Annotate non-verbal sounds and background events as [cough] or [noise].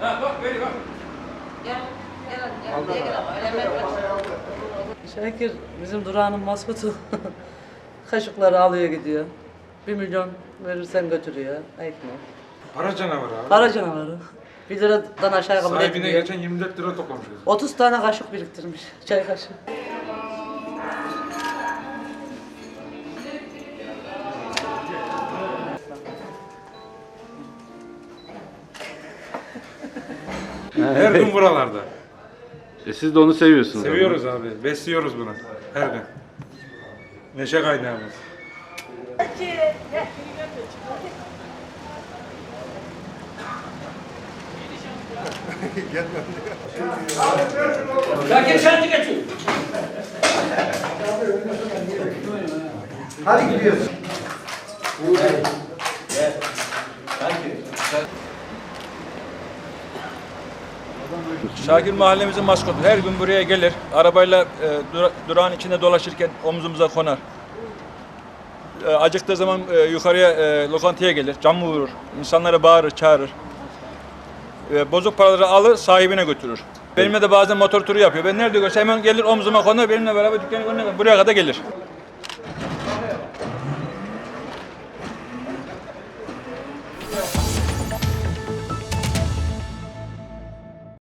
Ha Şakir bizim durağının maskotu. [laughs] Kaşıkları alıyor gidiyor. Bir milyon verirsen götürüyor. Ekmek. Para canavarı abi. Para canavarı. Bir liradan aşağı kabul etmiyor. Sahibine geçen 24 lira toplamışız. 30 tane kaşık biriktirmiş. Çay kaşığı. Her gün buralarda. E siz de onu seviyorsunuz. Seviyoruz abi. Besliyoruz bunu. Her gün. Neşe kaynağımız. Şakir şarkı geçiyor. Hadi gidiyoruz. Şakir mahallemizin maskotu. Her gün buraya gelir. Arabayla e, dura- durağın içinde dolaşırken omzumuza konar. E, acıktığı zaman e, yukarıya e, lokantaya gelir. Camı vurur. İnsanlara bağırır, çağırır. E, bozuk paraları alır, sahibine götürür. Benimle de bazen motor turu yapıyor. Ben nerede görse hemen gelir omzuma konar. Benimle beraber dükkanı önüne buraya kadar gelir.